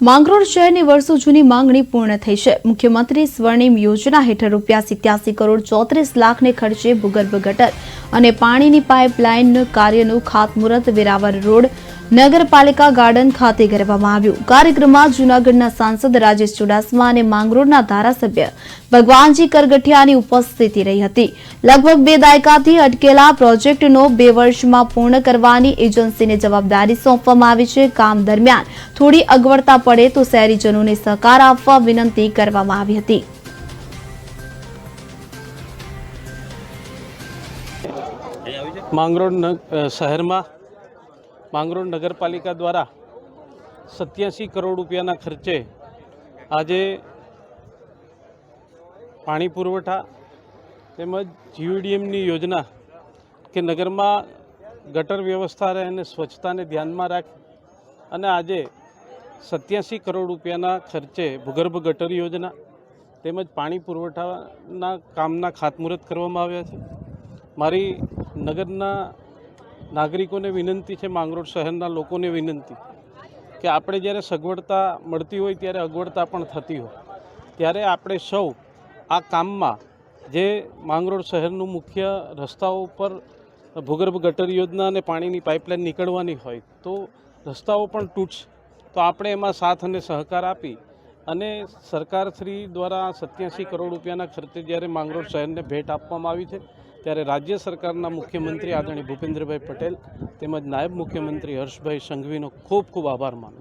માંગરોળ શહેરની વર્ષો જૂની માંગણી પૂર્ણ થઈ છે. મુખ્યમંત્રી સ્વર્ણિમ યોજના હેઠળ રૂપિયા સિત્યાસી કરોડ ચોત્રીસ લાખને ખર્ચે ભૂગર્ભ ગટર અને પાણીની પાઇપલાઇન કાર્યનું ખાતમુહૂર્ત વેરાવર રોડ નગરપાલિકા ગાર્ડન ખાતે કરવામાં આવ્યું. કાર્યક્રમમાં જૂનાગઢના સાંસદ રાજેશ ચુડાસમા અને માંગરોળના ધારાસભ્ય ભગવાનજી કરગઠિયાની ઉપસ્થિતિ રહી હતી. લગભગ બે દાયકાથી અટકેલા પ્રોજેક્ટનો બે વર્ષમાં પૂર્ણ કરવાની એજન્સીને જવાબદારી સોંપવામાં આવી છે. કામ દરમિયાન થોડી અગવડતા પડે તો શહેરીજનોને સહકાર આપવા વિનંતી કરવામાં આવી હતી. માંગરોળ શહેરમાં માંગરોળ નગરપાલિકા દ્વારા સત્યાસી કરોડ રૂપિયાના ખર્ચે આજે પાણી પુરવઠા તેમજ જીયુડીએમની યોજના કે નગરમાં ગટર વ્યવસ્થા રહે અને સ્વચ્છતાને ધ્યાનમાં રાખ અને આજે સત્યાસી કરોડ રૂપિયાના ખર્ચે ભૂગર્ભ ગટર યોજના તેમજ પાણી પુરવઠાના કામના ખાતમુહૂર્ત કરવામાં આવ્યા છે. મારી નગરના નાગરિકોને વિનંતી છે, માંગરોળ શહેરના લોકોને વિનંતી કે આપણે જ્યારે સગવડતા મળતી હોય, ત્યારે અગવડતા પણ થતી હોય. ત્યારે આપણે સૌ આ કામમાં જે માંગરોળ શહેરનું મુખ્ય રસ્તાઓ ઉપર ભૂગર્ભ ગટર યોજના અને પાણીની પાઇપલાઇન નીકળવાની હોય, તો રસ્તાઓ પણ તૂટશે. તો આપણે એમાં સાથ અને સહકાર આપી અને સરકારશ્રી દ્વારા સત્યાસી કરોડ રૂપિયાના ખર્ચે જ્યારે માંગરોળ શહેરને ભેટ આપવામાં આવી છે ત્યારે રાજ્ય સરકારના મુખ્યમંત્રી આદરણીય ભૂપેન્દ્રભાઈ પટેલ તેમજ નાયબ મુખ્યમંત્રી હર્ષભાઈ સંઘવીનો ખૂબ ખૂબ આભાર માનું